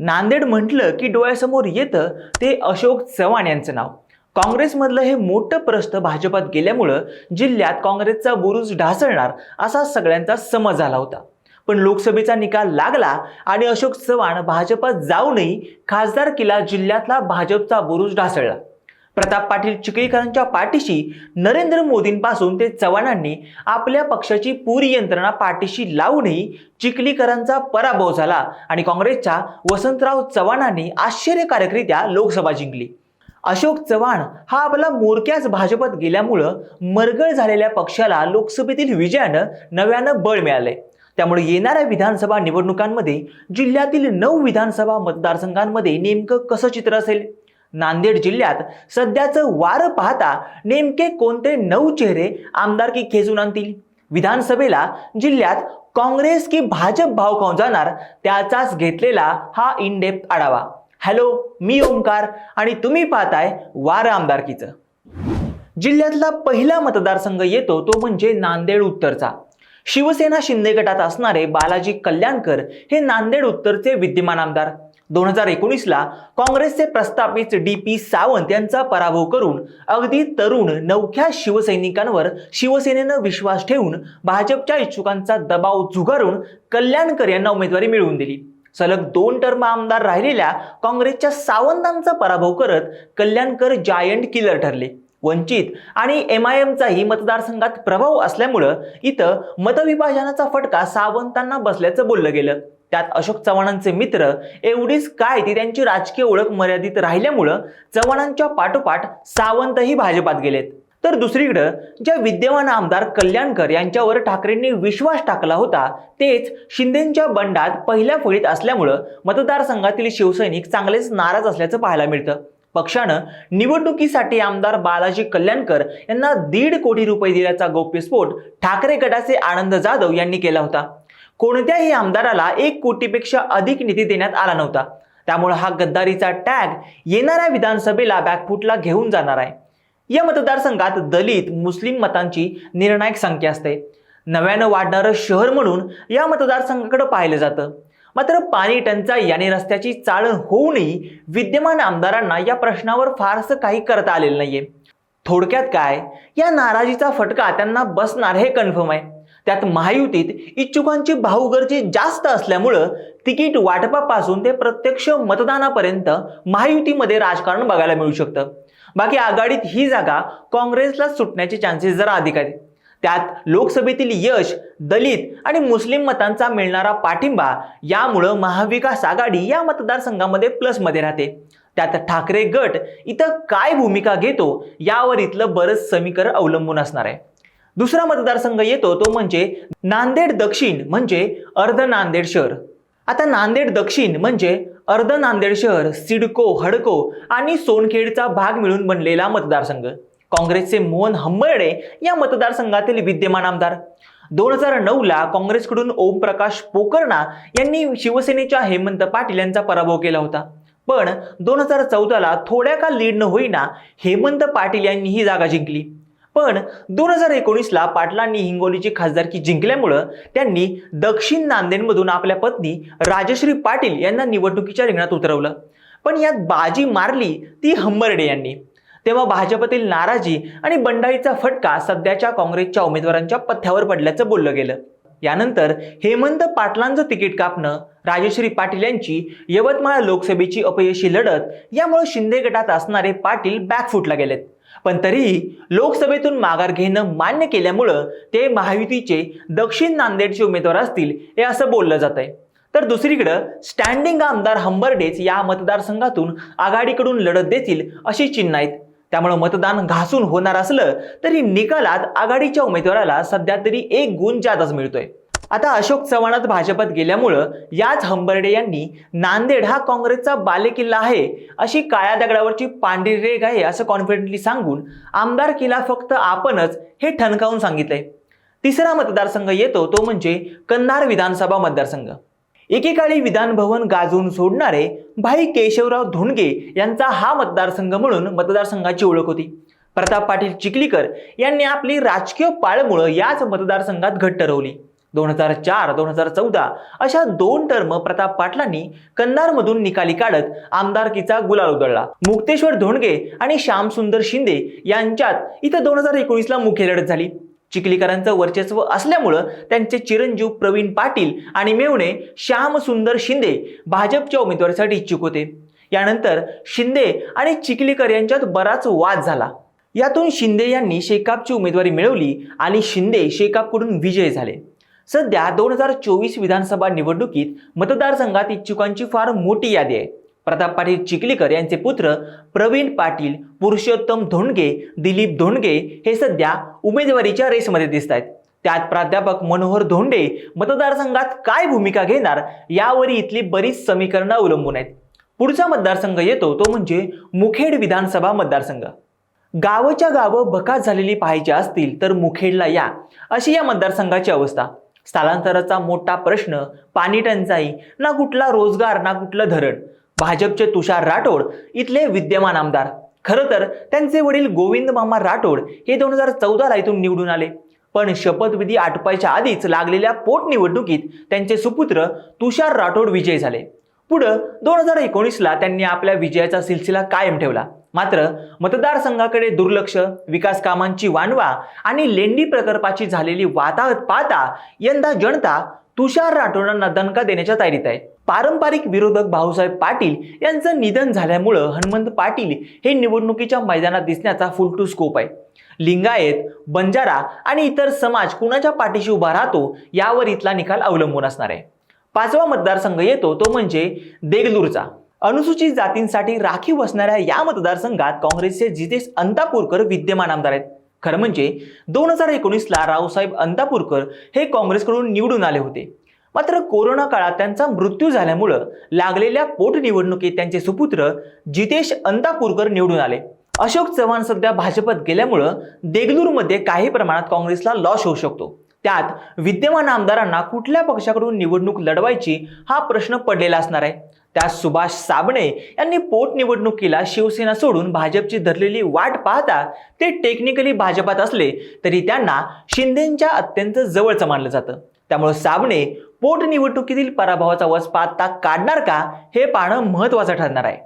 नांदेड म्हटलं की डोळ्यासमोर येतं ते अशोक चव्हाण यांचं नाव. काँग्रेसमधलं हे मोठं प्रस्थ भाजपात गेल्यामुळं जिल्ह्यात काँग्रेसचा बुरुज ढासळणार असा सगळ्यांचा समज झाला होता. पण लोकसभेचा निकाल लागला आणि अशोक चव्हाण भाजपात जाऊनही खासदार किला जिल्ह्यातला भाजपचा बुरुज ढासळला. प्रताप पाटील चिखलीकरांच्या पाठीशी नरेंद्र मोदींपासून ते चव्हाणांनी आपल्या पक्षाची पुरी यंत्रणा पाठीशी लावूनही चिखलीकरांचा पराभव झाला आणि काँग्रेसच्या वसंतराव चव्हाणांनी आश्चर्यकारकरित्या लोकसभा जिंकली. अशोक चव्हाण हा आपला मोरक्याच भाजपत गेल्यामुळं मरगळ झालेल्या पक्षाला लोकसभेतील विजयानं नव्यानं बळ मिळालंय. त्यामुळे येणाऱ्या विधानसभा निवडणुकांमध्ये जिल्ह्यातील नऊ विधानसभा मतदारसंघांमध्ये नेमकं कसं चित्र असेल? नांदेड जिल्ह्यात सध्याचं वारं पाहता नेमके कोणते नऊ चेहरे आमदारकी खेचून आणतील? विधानसभेला जिल्ह्यात काँग्रेस की भाजप भाव खाऊन जाणार त्याचाच घेतलेला हा इनडेप्थ आढावा. हॅलो मी ओंकार आणि तुम्ही पाहताय वारं आमदारकीचं. जिल्ह्यातला पहिला मतदारसंघ येतो तो म्हणजे नांदेड उत्तरचा. शिवसेना शिंदे गटात असणारे बालाजी कल्याणकर हे नांदेड उत्तरचे विद्यमान आमदार. दोन हजार एकोणीसला काँग्रेसचे प्रस्थापित डी पी सावंत यांचा पराभव करून अगदी तरुण नवख्या शिवसैनिकांवर शिवसेनेनं विश्वास ठेवून भाजपच्या इच्छुकांचा दबाव झुगारून कल्याणकर यांना उमेदवारी मिळवून दिली. सलग दोन टर्म आमदार राहिलेल्या काँग्रेसच्या सावंतांचा पराभव करत कल्याणकर जायंट किलर ठरले. वंचित आणि एम आय एमचाही मतदारसंघात प्रभाव असल्यामुळं इथं मतविभाजनाचा फटका सावंतांना बसल्याचं बोललं गेलं. त्यात अशोक चव्हाणांचे मित्र एवढीच काय ती त्यांची राजकीय ओळख मर्यादित राहिल्यामुळं चव्हाणांच्या पाठोपाठ सावंतही भाजपात गेलेत. तर दुसरीकडं ज्या विद्यमान आमदार कल्याणकर यांच्यावर ठाकरेंनी विश्वास टाकला होता तेच शिंदेच्या बंडात पहिल्या फळीत असल्यामुळं मतदारसंघातील शिवसैनिक चांगलेच नाराज असल्याचं पाहायला मिळतं. पक्षानं निवडणुकीसाठी आमदार बालाजी कल्याणकर यांना दीड कोटी रुपये दिल्याचा गौप्यस्फोट ठाकरे गटाचे आनंद जाधव यांनी केला होता. कोणत्याही आमदाराला एक कोटीपेक्षा अधिक निधी देण्यात आला नव्हता. त्यामुळे हा गद्दारीचा टॅग येणाऱ्या विधानसभेला बॅकफुटला घेऊन जाणार आहे. या मतदारसंघात दलित मुस्लिम मतांची निर्णायक संख्या असते. नव्यानं वाढणारं शहर म्हणून या मतदारसंघाकडे पाहिलं जातं. मात्र पाणी टंचाई आणि रस्त्याची चाळण होऊनही विद्यमान आमदारांना या प्रश्नावर फारसं काही करता आलेलं नाहीये. थोडक्यात काय? या नाराजीचा फटका त्यांना बसणार हे कन्फर्म आहे. त्यात महायुतीत इच्छुकांची भाऊगर्जी जास्त असल्यामुळं तिकीट वाटपापासून ते प्रत्यक्ष मतदानापर्यंत महायुतीमध्ये राजकारण बघायला मिळू शकतं. बाकी आघाडीत ही जागा काँग्रेसला सुटण्याचे चान्सेस जरा अधिक आहेत. त्यात लोकसभेतील यश दलित आणि मुस्लिम मतांचा मिळणारा पाठिंबा यामुळं महाविकास आघाडी या मतदारसंघामध्ये प्लसमध्ये राहते. त्यात ठाकरे गट इथं काय भूमिका घेतो यावर इथलं बरंच समीकरण अवलंबून असणार आहे. दुसरा मतदारसंघ येतो तो म्हणजे नांदेड दक्षिण म्हणजे अर्ध नांदेड शहर. आता नांदेड दक्षिण म्हणजे अर्ध नांदेड शहर सिडको हडको आणि सोनखेडचा भाग मिळून बनलेला मतदारसंघ. काँग्रेसचे मोहन हंबर्डे या मतदारसंघातील विद्यमान आमदार. दोन हजार नऊला काँग्रेसकडून ओमप्रकाश पोकर्णा यांनी शिवसेनेच्या हेमंत पाटील यांचा पराभव केला होता. पण दोन हजार चौदाला थोड्या का लीड न होईना हेमंत पाटील यांनी ही जागा जिंकली. पण दोन हजार एकोणीसला पाटलांनी हिंगोलीची खासदारकी जिंकल्यामुळं त्यांनी दक्षिण नांदेडमधून आपल्या पत्नी राजश्री पाटील यांना निवडणुकीच्या रिंगणात उतरवलं. पण यात बाजी मारली ती हंबर्डे यांनी. तेव्हा भाजपतील नाराजी आणि बंडाईचा फटका सध्याच्या काँग्रेसच्या उमेदवारांच्या पथ्यावर पडल्याचं बोललं गेलं. यानंतर हेमंत पाटलांचं तिकीट कापणं राजश्री पाटील यांची यवतमाळ लोकसभेची अपयशी लढत यामुळे शिंदे गटात असणारे पाटील बॅकफुटला गेलेत. पण तरीही लोकसभेतून माघार घेणं मान्य केल्यामुळं ते महायुतीचे दक्षिण नांदेडचे उमेदवार असतील हे असं बोललं जात आहे तर दुसरीकडं स्टँडिंग आमदार हंबर्डेच या मतदारसंघातून आघाडीकडून लढत देतील अशी चिन्ह आहेत. त्यामुळे मतदान घासून होणार असलं तरी निकालात आघाडीच्या उमेदवाराला सध्या तरी एक गुण ज्यादाच मिळतोय. आता अशोक चव्हाणात भाजपात गेल्यामुळं याच हंबर्डे यांनी नांदेड हा काँग्रेसचा बालेकिल्ला आहे अशी काळ्या दगडावरची पांढरी रेग आहे असं कॉन्फिडेंटली सांगून आमदार किल्ला फक्त आपणच हे ठणकावून सांगितलंय. तिसरा मतदारसंघ येतो तो म्हणजे कन्नार विधानसभा मतदारसंघ. एकेकाळी विधानभवन गाजवून सोडणारे भाई केशवराव धोंडगे यांचा हा मतदारसंघ म्हणून मतदारसंघाची ओळख होती. प्रताप पाटील चिखलीकर यांनी आपली राजकीय पाळमुळं याच मतदारसंघात घट ठरवली दोन हजार चार दोन हजार चौदा अशा दोन टर्म प्रताप पाटलांनी कन्नारमधून निकाली काढत आमदारकीचा गुलाल उधळला. मुक्तेश्वर धोंडगे आणि श्यामसुंदर शिंदे यांच्यात इथं दोन हजार एकोणीसला मुख्य लढत झाली. चिखलीकरांचं वर्चस्व असल्यामुळं त्यांचे चिरंजीव प्रवीण पाटील आणि मेवणे श्यामसुंदर शिंदे भाजपच्या उमेदवारीसाठी इच्छुक होते. यानंतर शिंदे आणि चिखलीकर यांच्यात बराच वाद झाला. यातून शिंदे यांनी शेकापची उमेदवारी मिळवली आणि शिंदे शेकापकडून विजय झाले. सध्या दोन हजार चोवीस विधानसभा निवडणुकीत मतदारसंघात इच्छुकांची फार मोठी यादी आहे. प्रताप पाटील चिखलीकर यांचे पुत्र प्रवीण पाटील पुरुषोत्तम धोंडगे दिलीप धोंडगे हे सध्या उमेदवारीच्या रेसमध्ये दिसत आहेत. त्यात प्राध्यापक मनोहर धोंडे मतदारसंघात काय भूमिका घेणार यावर इथली बरीच समीकरणं अवलंबून आहेत. पुढचा मतदारसंघ येतो तो म्हणजे मुखेड विधानसभा मतदारसंघ. गावच्या गावं भकास झालेली पाहायची असतील तर मुखेडला या अशी या मतदारसंघाची अवस्था. स्थलांतराचा मोठा प्रश्न पाणी टंचाई ना कुठला रोजगार ना कुठलं धरण. भाजपचे तुषार राठोड इथले विद्यमान आमदार. खरं तर त्यांचे वडील गोविंद मामा राठोड हे दोन हजार चौदाला इथून निवडून आले. पण शपथविधी आटपायच्या आधीच लागलेल्या पोटनिवडणुकीत त्यांचे सुपुत्र तुषार राठोड विजयी झाले. पुढं दोन हजार एकोणीसला त्यांनी आपल्या विजयाचा सिलसिला कायम ठेवला. मात्र मतदारसंघाकडे दुर्लक्ष विकास कामांची वानवा आणि लेंडी प्रकल्पाची झालेली वाताहत पाहता यंदा जनता तुषार राठोडांना दणका देण्याच्या तयारीत आहे. पारंपरिक विरोधक भाऊसाहेब पाटील यांचं निधन झाल्यामुळं हनुमंत पाटील हे निवडणुकीच्या मैदानात दिसण्याचा फुल टू स्कोप आहे. लिंगायत बंजारा आणि इतर समाज कुणाच्या पाठीशी उभा राहतो यावर इथला निकाल अवलंबून असणार आहे. पाचवा मतदारसंघ येतो तो म्हणजे देगलूरचा. अनुसूचित जातींसाठी राखीव असणाऱ्या या मतदारसंघात काँग्रेसचे जितेश अंतापूरकर विद्यमान आमदार आहेत. खरं म्हणजे दोन हजार एकोणीसला रावसाहेब अंतापूरकर हे काँग्रेसकडून निवडून आले होते. मात्र कोरोना काळात त्यांचा मृत्यू झाल्यामुळं लागलेल्या पोटनिवडणुकीत त्यांचे सुपुत्र जितेश अंतापूरकर निवडून आले. अशोक चव्हाण सध्या भाजपत गेल्यामुळं देगलूरमध्ये काही प्रमाणात काँग्रेसला लॉस होऊ शकतो. त्यात विद्यमान आमदारांना कुठल्या पक्षाकडून निवडणूक लढवायची हा प्रश्न पडलेला असणार आहे. त्यात सुभाष साबणे यांनी पोटनिवडणुकीला शिवसेना सोडून भाजपची धरलेली वाट पाहता ते टेक्निकली भाजपात असले तरी त्यांना शिंदेच्या अत्यंत जवळचं मानलं जातं. त्यामुळे साबणे पोटनिवडणुकीतील पराभवाचा वस पाहता काढणार का हे पाहणं महत्वाचं ठरणार आहे.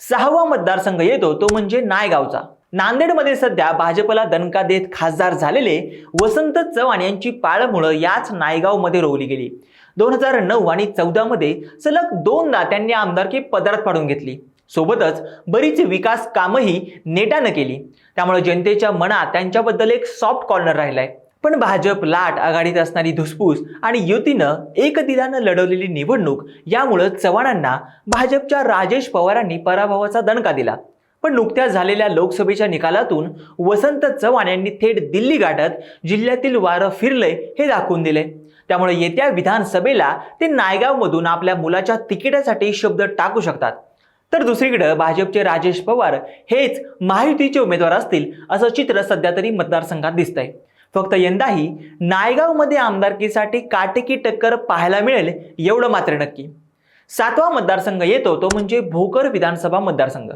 सहावा मतदारसंघ येतो तो म्हणजे नायगावचा. नांदेडमध्ये सध्या भाजपला दणका देत खासदार झालेले वसंत चव्हाण यांची पाळमुळं याच नायगावमध्ये रोवली गेली. दोन हजार नऊ आणि चौदामध्ये सलग दोनदा त्यांनी आमदारकी पदरात पाडून घेतली. सोबतच बरीच विकास कामही नेटानं केली. त्यामुळे जनतेच्या मनात त्यांच्याबद्दल एक सॉफ्ट कॉर्नर राहिलाय. पण भाजप लाट आघाडीत असणारी धुसफूस आणि युतीनं एकदिलानं लढवलेली निवडणूक यामुळं चव्हाणांना भाजपच्या राजेश पवारांनी पराभवाचा दणका दिला. पण नुकत्याच झालेल्या लोकसभेच्या निकालातून वसंत चव्हाण यांनी थेट दिल्ली गाठत जिल्ह्यातील वारं फिरलंय हे दाखवून दिले त्यामुळे येत्या विधानसभेला ते नायगावमधून आपल्या मुलाच्या तिकिटासाठी शब्द टाकू शकतात. तर दुसरीकडे भाजपचे राजेश पवार हेच महायुतीचे उमेदवार असतील असं चित्र सध्या तरी मतदारसंघात दिसतंय. फक्त यंदाही नायगावमध्ये आमदारकीसाठी काटेकी टक्कर पाहायला मिळेल एवढं मात्र नक्की. सातवा मतदारसंघ येतो तो म्हणजे भोकर विधानसभा मतदारसंघ.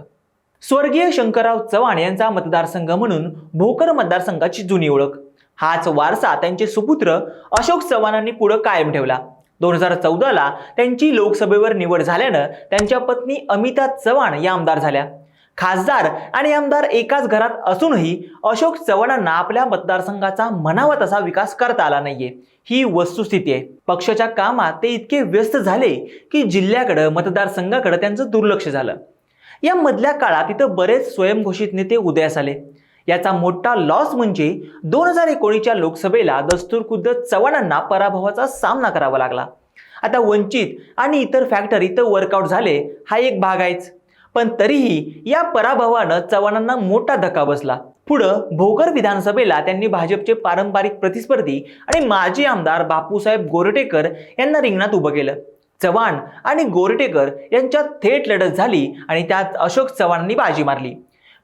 स्वर्गीय शंकरराव चव्हाण यांचा मतदारसंघ म्हणून भोकर मतदारसंघाची जुनी ओळख. हाच वारसा त्यांचे सुपुत्र अशोक चव्हाणांनी पुढे कायम ठेवला. दोन हजार चौदाला त्यांची लोकसभेवर निवड झाल्यानं त्यांच्या पत्नी अमिता चव्हाण या आमदार झाल्या. खासदार आणि आमदार एकाच घरात असूनही अशोक चव्हाणांना आपल्या मतदारसंघाचा म्हणावा तसा विकास करता आला नाहीये. ही वस्तुस्थिती आहे. पक्षाच्या कामात ते इतके व्यस्त झाले की जिल्ह्याकडं मतदारसंघाकडे त्यांचं दुर्लक्ष झालं. या मधल्या काळात इथं बरेच स्वयंघोषित नेते उदयास आले. याचा मोठा लॉस म्हणजे दोन हजार एकोणीसच्या लोकसभेला दस्तूरखुद्द चव्हाणांना पराभवाचा सामना करावा लागला. आता वंचित आणि इतर फॅक्टर इथं वर्कआउट झाले हा एक भाग आहेच. पण तरीही या पराभवानं चव्हाणांना मोठा धक्का बसला. पुढं भोकर विधानसभेला त्यांनी भाजपचे पारंपरिक प्रतिस्पर्धी आणि माजी आमदार बापूसाहेब गोरटेकर यांना रिंगणात उभं केलं. चव्हाण आणि गोरटेकर यांच्यात थेट लढत झाली आणि त्यात अशोक चव्हाणांनी बाजी मारली.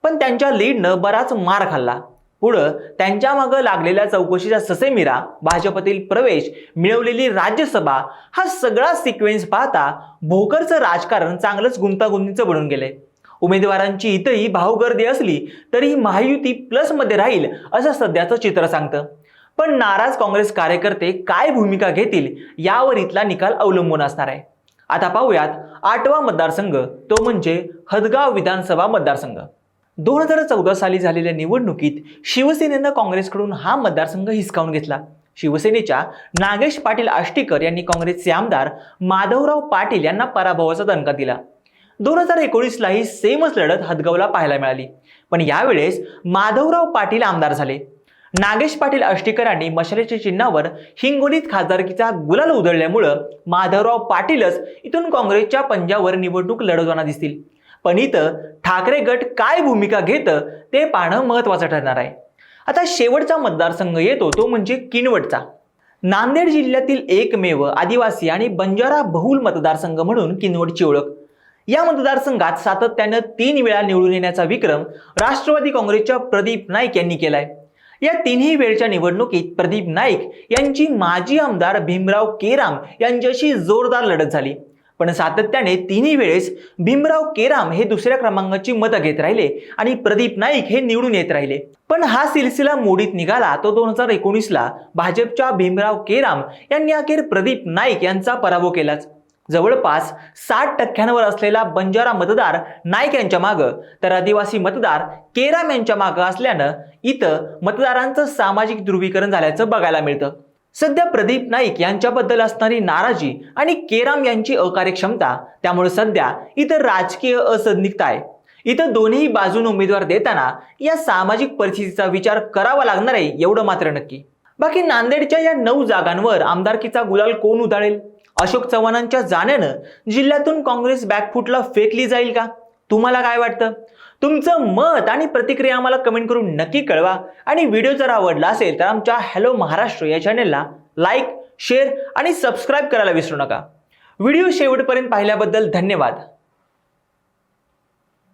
पण त्यांच्या लीडनं बराच मार खाल्ला. पुढं त्यांच्या मागं लागलेल्या चौकशीचा ससेमिरा भाजपतील प्रवेश मिळवलेली राज्यसभा हा सगळा सिक्वेन्स पाहता भोकरचं राजकारण चांगलंच गुंतागुंतीचं बनून गेले उमेदवारांची इथंही भाऊगर्दी असली तरी महायुती प्लसमध्ये राहील असं सध्याचं चित्र सांगतं. पण नाराज काँग्रेस कार्यकर्ते काय भूमिका घेतील यावर इथला निकाल अवलंबून असणार आहे. आता पाहूयात आठवा मतदारसंघ तो म्हणजे हदगाव विधानसभा मतदारसंघ. दोन हजार चौदा साली झालेल्या निवडणुकीत शिवसेनेनं काँग्रेसकडून हा मतदारसंघ हिसकावून घेतला. शिवसेनेच्या नागेश पाटील आष्टीकर यांनी काँग्रेसचे आमदार माधवराव पाटील यांना पराभवाचा दणका दिला. दोन हजार एकोणीसलाही सेमच लढत हदगावला पाहायला मिळाली. पण यावेळेस माधवराव पाटील आमदार झाले. नागेश पाटील आष्टीकरांनी मशालेच्या चिन्हावर हिंगोलीत खासदारकीचा गुलाल उधळल्यामुळं माधवराव पाटीलच इथून काँग्रेसच्या पंजावर निवडणूक लढवताना दिसतील. पण इथं ठाकरे गट काय भूमिका घेतं ते पाहणं महत्वाचं ठरणार आहे. आता शेवटचा मतदारसंघ येतो तो म्हणजे किनवटचा. नांदेड जिल्ह्यातील एकमेव आदिवासी आणि बंजारा बहुल मतदारसंघ म्हणून किनवटची ओळख. या मतदारसंघात सातत्यानं तीन वेळा निवडून येण्याचा विक्रम राष्ट्रवादी काँग्रेसच्या प्रदीप नाईक यांनी केलाय. या तिन्ही वेळच्या निवडणुकीत प्रदीप नाईक यांची माजी आमदार भीमराव केराम यांच्याशी जोरदार लढत झाली. पण सातत्याने तिन्ही वेळेस भीमराव केराम हे दुसऱ्या क्रमांकाची मतं घेत राहिले आणि प्रदीप नाईक हे निवडून येत राहिले. पण हा सिलसिला मोडीत निघाला तो दोन हजार एकोणीसला भाजपच्या भीमराव केराम यांनी अखेर प्रदीप नाईक यांचा पराभव केलाच. जवळपास साठ टक्क्यांवर असलेला बंजारा मतदार नाईक यांच्या मागं तर आदिवासी मतदार केराम यांच्या मागं असल्यानं इथं मतदारांचं सामाजिक ध्रुवीकरण झाल्याचं बघायला मिळतं. सध्या प्रदीप नाईक यांच्याबद्दल असणारी नाराजी आणि केराम यांची अकार्यक्षमता त्यामुळे सध्या इथं राजकीय असंदिग्ध आहे इथं दोन्ही बाजून उमेदवार देताना या सामाजिक परिस्थितीचा विचार करावा लागणार आहे एवढं मात्र नक्की. बाकी नांदेडच्या या नऊ जागांवर आमदारकीचा गुलाल कोण उधाळेल? अशोक चव्हाणांच्या जाण्यानं जिल्ह्यातून काँग्रेस बॅकफुटला फेकली जाईल का? तुम्हाला काय वाटतं? तुमचं मत आणि प्रतिक्रिया आम्हाला कमेंट करून नक्की कळवा. आणि व्हिडिओ जर आवडला असेल तर आमच्या हॅलो महाराष्ट्र या चॅनेलला लाईक शेअर आणि सबस्क्राईब करायला विसरू नका. व्हिडिओ शेवटपर्यंत पाहिल्याबद्दल धन्यवाद.